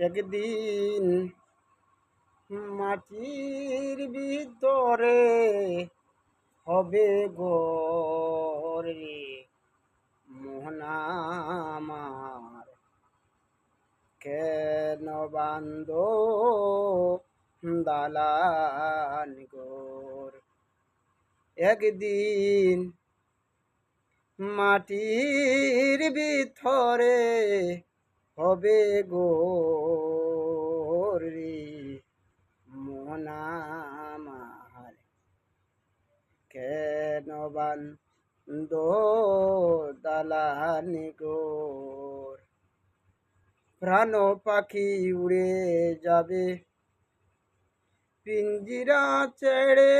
একদিন মাটির ভিতরে হবে গরে মোহনামার কেন বান্দ দালান গোর একদিন মাটির ভিতরে হবে গোরি মনামার কেন বান্দ দালানি গোর প্রাণ পাখি উড়ে যাবে, পিঞ্জিরা ছেড়ে।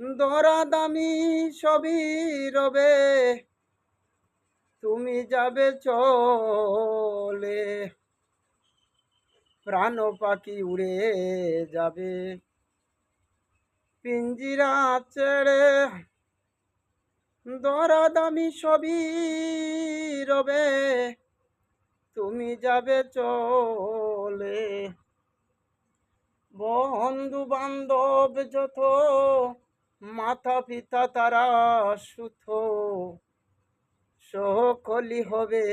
দরা দামি সবই রবে তুমি যাবে চলে। প্রাণ পাখি উড়ে যাবে। পিঞ্জিরা ছেড়ে দরা দামি সবই রবে। তুমি যাবে চলে। বন্ধু বান্ধব যত মাথা পিতা তারা সুথ সকলি হবে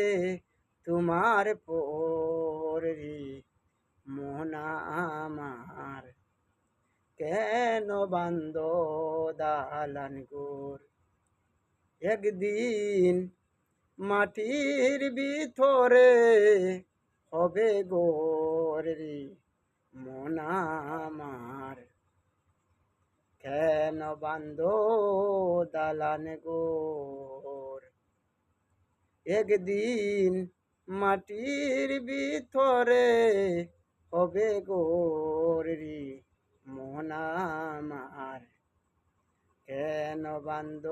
তোমার পরি মোহনা আমার কেন বান্দ দালান গোর? একদিন মাটির ভিতরে হবে গোরি মোনা আমার কেন বান্দ দালান গোর? একদিন মাটির ভিতরে হবে গোরি মোনা আমার। কেন বান্দ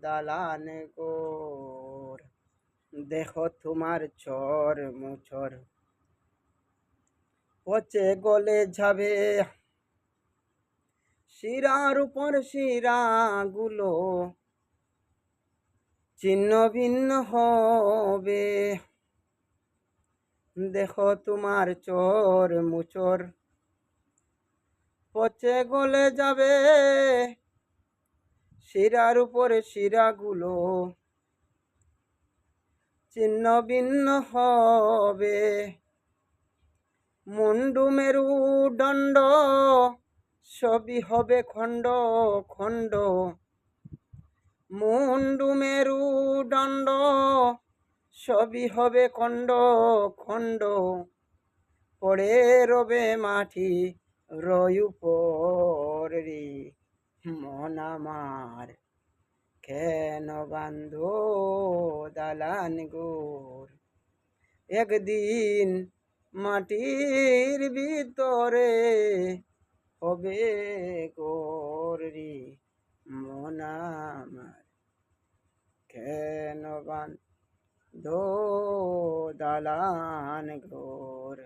দালান গোর? দেখো তোমার চর মুচর পচে গলে যাবে। শিরার উপর শিরাগুলো ছিন্ন ভিন্ন হবে। দেখো তোমার চোর মুচর। পচে গলে যাবে। শিরার উপরে শিরাগুলো। ছিন্ন ভিন্ন হবে। মুন্ডু মেরু দণ্ড। সবই হবে খণ্ড খণ্ড। মুন্ডু মেরু দণ্ড, সবই হবে খণ্ড খণ্ড। পড়ে রবে মাটি, রয়ু পরে মন আমার। কেন বান্ধ দালান গোর? একদিন মাটির ভিতরে হবে গোরি মন আমার। কেন দো দালান গোর